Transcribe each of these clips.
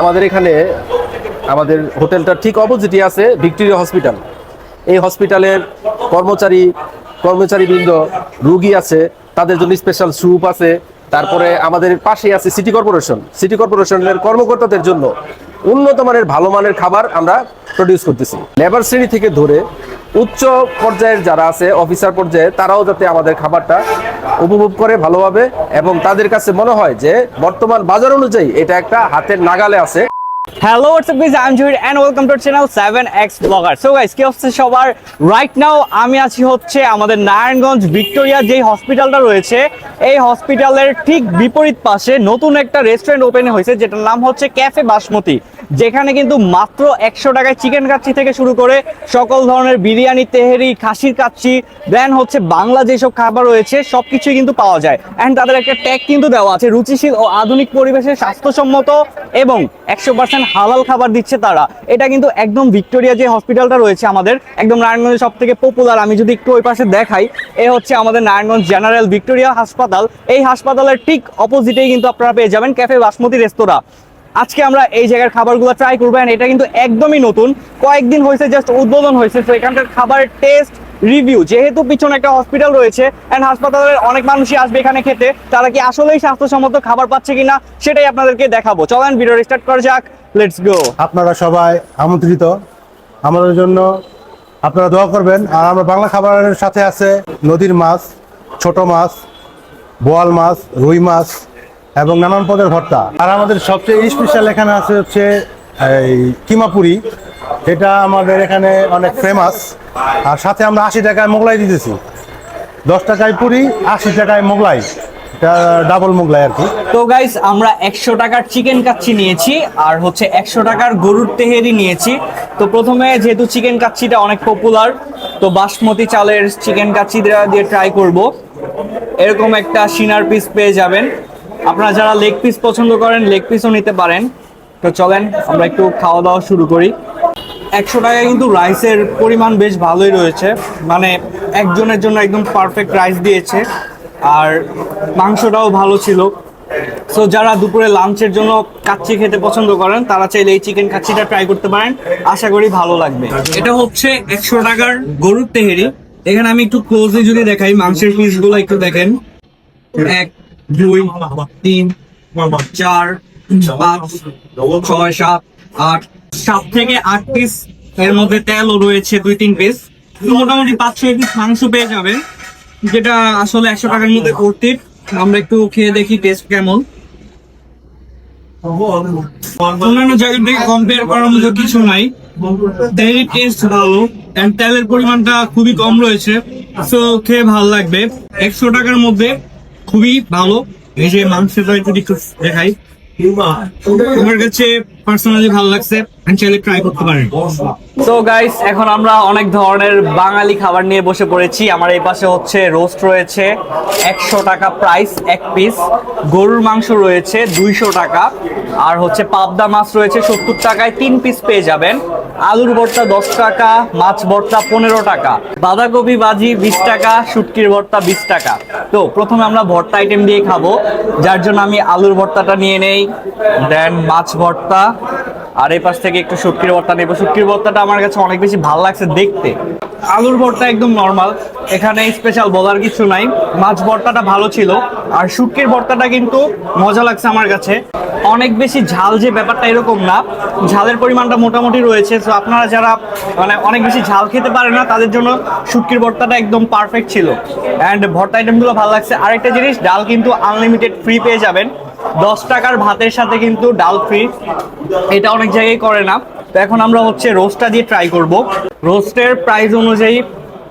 আমাদের এখানে আমাদের হোটেলটা ঠিক অপোজিটে আছে ভিক্টোরিয়া হসপিটাল। এই হসপিটালের কর্মচারী, কর্মচারীবৃন্দ রুগী আছে, তাদের জন্য স্পেশাল স্যুপ আছে, তারপরে আমাদের পাশেই আছে সিটি কর্পোরেশন সিটি কর্পোরেশনের কর্মকর্তাদের জন্য উন্নত মানের ভালো মানের খাবার আমরা প্রডিউস করতেছি। লেবার শ্রেণি থেকে ধরে উচ্চ পর্যায়ের যারা আছে অফিসার পর্যায়ে, তারাও যাতে আমাদের খাবারটা উপভোগ করে ভালোভাবে এবং তাদের কাছে মনে হয় যে বর্তমান বাজার অনুযায়ী এটা একটা হাতের নাগালে আছে। Hello what's up guys I am Zahir welcome to channel 7x blogger so guys কি হচ্ছে সবার? রাইট নাও আমি আছি হচ্ছে আমাদের নারায়ণগঞ্জ ভিক্টোরিয়া যেই হসপিটালটা রয়েছে, এই হসপিটালের ঠিক বিপরীত পাশে নতুন একটা রেস্টুরেন্ট ওপেন হয়েছে, যেটার নাম হচ্ছে ক্যাফে বাসমতি যেখানে কিন্তু মাত্র একশো টাকায় চিকেন কাচ্চি থেকে শুরু করে সকল ধরনের বিরিয়ানি, তেহেরি, খাসির কাচ্চি দেন হচ্ছে বাংলা যেসব খাবার রয়েছে, সবকিছুই কিন্তু পাওয়া যায়। অ্যান্ড তাদের একটা ট্যাগ কিন্তু দেওয়া আছে, রুচিশীল ও আধুনিক পরিবেশে স্বাস্থ্যসম্মত এবং একশো পার্সেন্ট হালাল খাবার দিচ্ছে তারা। এটা কিন্তু একদম ভিক্টোরিয়া যে হসপিটালটা রয়েছে আমাদের, একদম নারায়ণগঞ্জের সব থেকে পপুলার আমি যদি একটু ওই পাশে দেখাই, এ হচ্ছে আমাদের নারায়ণগঞ্জ জেনারেল ভিক্টোরিয়া হাসপাতাল। এই হাসপাতালের ঠিক অপোজিটেই কিন্তু আপনারা পেয়ে যাবেন ক্যাফে বাসমতি রেস্তোরাঁ আজকে আমরা এই জায়গার খাবারগুলো ট্রাই করব এটা কিন্তু একদমই নতুন। কয়েকদিন হয়েছে জাস্ট উদ্বোধন হয়েছে, তো এখানকার খাবারের টেস্ট রিভিউ যেহেতু পিছনে একটা হসপিটাল রয়েছে এন্ড হাসপাতালের অনেক মানুষই আসবে এখানে খেতে, তারা কি আসলেই স্বাস্থ্যসম্মত খাবার পাচ্ছে কিনা সেটাই আপনাদেরকে দেখাবো। চলেন ভিডিও স্টার্ট করা যাক লেটস গো আপনারা সবাই আমন্ত্রিত। আমাদের জন্য আপনারা দোয়া করবেন। আর আমরা বাংলা খাবারের সাথে আছে নদীর মাছ, ছোট মাছ, বোয়াল মাছ, রুই মাছ এবং নানান পদের ভর্তা। আর আমাদের সবচেয়ে স্পেশাল এখানে আছে হচ্ছে এই কিমাপুরি। এটা আমাদের এখানে অনেক ফেমাস আর সাথে আমরা আশি টাকায় মোগলাই দিতেছি। দশ টাকায় পুরি, আশি টাকায় মোগলাই। এটা ডাবল মোগলাই আর কি। তো গাইস আমরা একশো টাকার চিকেন কাচ্চি নিয়েছি, আর হচ্ছে একশো টাকার গরুর তেহেরি নিয়েছি। তো প্রথমে যেহেতু চিকেন কাচ্চিটা অনেক পপুলার তো বাসমতি চালের চিকেন কাচ্চি দিয়ে ট্রাই করব। এরকম একটা সিনার পিস পেয়ে যাবেন। আপনারা যারা লেগ পিস পছন্দ করেন লেগ পিসও নিতে পারেন। তো চলেন, আমরা একটু খাওয়া দাওয়া শুরু করি। একশো টাকায় কিন্তু রাইসের পরিমাণ বেশ ভালোই রয়েছে। মানে একজনের জন্য একদম পারফেক্ট রাইস দিয়েছে। আর মাংসটাও ভালো ছিল। সো যারা দুপুরে লাঞ্চের জন্য কাচ্চি খেতে পছন্দ করেন, তারা চাইলে এই চিকেন কাচ্চিটা ট্রাই করতে পারেন। আশা করি ভালো লাগবে। এটা হচ্ছে একশো টাকার গরুর তেহেরি। এখানে আমি একটু ক্লোজলি যদি দেখাই, মাংসের পিসগুলো একটু দেখেন। এক দুই ছয়, সাত, আট, সাত থেকে আট পিস এর মধ্যে তেলও রয়েছে, দুই, তিন পিস মোটামুটি পাঁচ ছয় পিস মাংস পেয়ে যাবেন, যেটা আসলে একশো টাকার মধ্যে ভর্তি। আমরা একটু খেয়ে দেখি টেস্ট কেমন। অন্যান্য জায়গা থেকে কম্পেয়ার করার মতো কিছু নাই। তেলের টেস্ট ভালো তেলের পরিমাণটা খুবই কম রয়েছে সো খেয়ে ভালো লাগবে। একশো টাকার মধ্যে খুবই ভালো। এই যে মাংসটা একটু একটু দেখাই। কাছে পার্সোনালি ভালো লাগছে? ট্রাই করতে পারেন। তো গাইস এখন আমরা অনেক ধরনের বাঙালি খাবার নিয়ে বসে পড়েছি। আমার এই পাশে হচ্ছে রোস্ট রয়েছে একশো টাকা প্রাইস এক পিস গরুর মাংস রয়েছে দুইশো টাকা। আর হচ্ছে পাবদা মাছ রয়েছে সত্তর টাকায়। তিন পিস পেয়ে যাবেন। আলুর ভর্তা দশ টাকা, মাছ ভর্তা পনেরো টাকা, বাঁধাকপি বাজি বিশ টাকা, শুটকির ভর্তা বিশ টাকা। তো প্রথমে আমরা ভর্তা আইটেম দিয়ে খাব, যার জন্য আমি আলুর ভর্তাটা নিয়ে নেই দেন মাছ ভর্তা, আর এই পাশ থেকে একটু শুটকির ভর্তা নেব। শুটকির ভর্তাটা আমার কাছে অনেক বেশি ভালো লাগছে দেখতে। আলুর ভর্তা একদম নর্মাল এখানে স্পেশাল বলার কিছু নাই। মাছ ভর্তাটা ভালো ছিল। আর শুটকির ভর্তাটা কিন্তু মজা লাগছে আমার কাছে। অনেক বেশি ঝাল যে ব্যাপারটা এরকম না। ঝালের পরিমাণটা মোটামুটি রয়েছে। তো আপনারা যারা মানে অনেক বেশি ঝাল খেতে পারে না, তাদের জন্য শুটকির ভর্তাটা একদম পারফেক্ট ছিল। অ্যান্ড ভর্তা আইটেমগুলো ভালো লাগছে। আরেকটা জিনিস, ডাল কিন্তু আনলিমিটেড ফ্রি পেয়ে যাবেন। দশ টাকার ভাতের সাথে কিন্তু ডাল ফ্রি এটা অনেক জায়গায় করে না। তো এখন আমরা হচ্ছে রোস্টটা দিয়ে ট্রাই করব। রোস্টের প্রাইস অনুযায়ী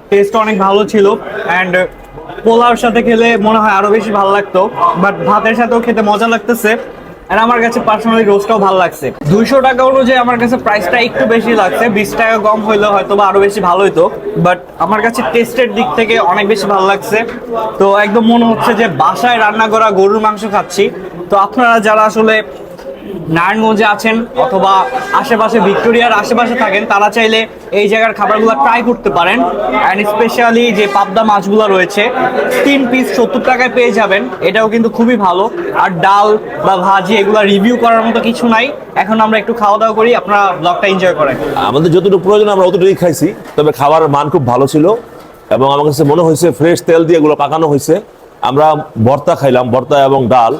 টেস্ট অনেক ভালো ছিল অ্যান্ড পোলাওর সাথে খেলে মনে হয় আরও বেশি ভালো লাগতো বাট ভাতের সাথেও খেতে মজা লাগতেছে আর আমার কাছে পার্সোনালি রোস্টটাও ভালো লাগছে। দুইশো টাকা অনুযায়ী আমার কাছে প্রাইসটা একটু বেশি লাগছে, বিশ টাকা কম হইলে হয়তো বা আরও বেশি ভালো হতো বাট আমার কাছে টেস্টের দিক থেকে অনেক বেশি ভালো লাগছে। তো একদম মনে হচ্ছে যে বাসায় রান্না করা গরুর মাংস খাচ্ছি। তো আপনারা যারা আসলে নারায়ণগঞ্জে আছেন অথবা আশেপাশে ভিক্টোরিয়ার আশেপাশে থাকেন, তারা চাইলে এই জায়গার খাবারগুলো ট্রাই করতে পারেন। অ্যান্ড স্পেশালি যে পাবদা মাছগুলো রয়েছে, তিন পিস সত্তর টাকায় পেয়ে যাবেন। এটাও কিন্তু খুবই ভালো। আর ডাল বা ভাজি এগুলো রিভিউ করার মতো কিছু নাই। এখন আমরা একটু খাওয়া দাওয়া করি, আপনারা ব্লগটা এনজয় করেন। আমাদের যতটুকু প্রয়োজন, আমরা অতটুকুই খাইছি। তবে খাবারের মান খুব ভালো ছিল এবং আমার কাছে মনে হয়েছে ফ্রেশ তেল দিয়ে এগুলো পাকানো হয়েছে। আমরা ভর্তা খাইলাম, ভর্তা এবং ডাল।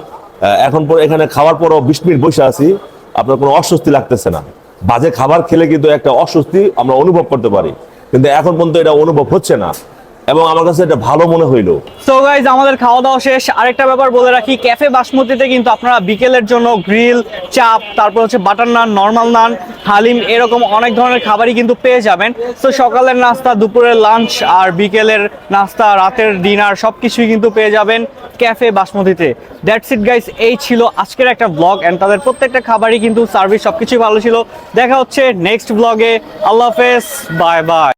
এখন পর এখানে খাওয়ার পরও বিশ মিনিট বসে আছি। আপনার কোনো অস্বস্তি লাগতেছে না। বাজে খাবার খেলে কিন্তু একটা অস্বস্তি আমরা অনুভব করতে পারি। কিন্তু এখন পর্যন্ত এটা অনুভব হচ্ছে না। এবং আমার কাছে এটা ভালো মনে হইল। সো গাইজ আমাদের খাওয়া দাওয়া শেষ। আরেকটা ব্যাপার বলে রাখি, ক্যাফে বাসমতিতে কিন্তু আপনারা বিকেলের জন্য গ্রিল, চাপ, তারপর হচ্ছে বাটার নান, নর্মাল নান, হালিম, এরকম অনেক ধরনের খাবারই কিন্তু পেয়ে যাবেন। তো সকালের নাস্তা, দুপুরের লাঞ্চ আর বিকেলের নাস্তা, রাতের ডিনার সব কিছুই কিন্তু পেয়ে যাবেন ক্যাফে বাসমতিতে। দ্যাটস ইট গাইস এই ছিল আজকের একটা ব্লগ অ্যান্ড তাদের প্রত্যেকটা খাবারই কিন্তু সার্ভিস সবকিছুই ভালো ছিল। দেখা হচ্ছে নেক্সট ব্লগে আল্লাহ হাফেজ বাই বাই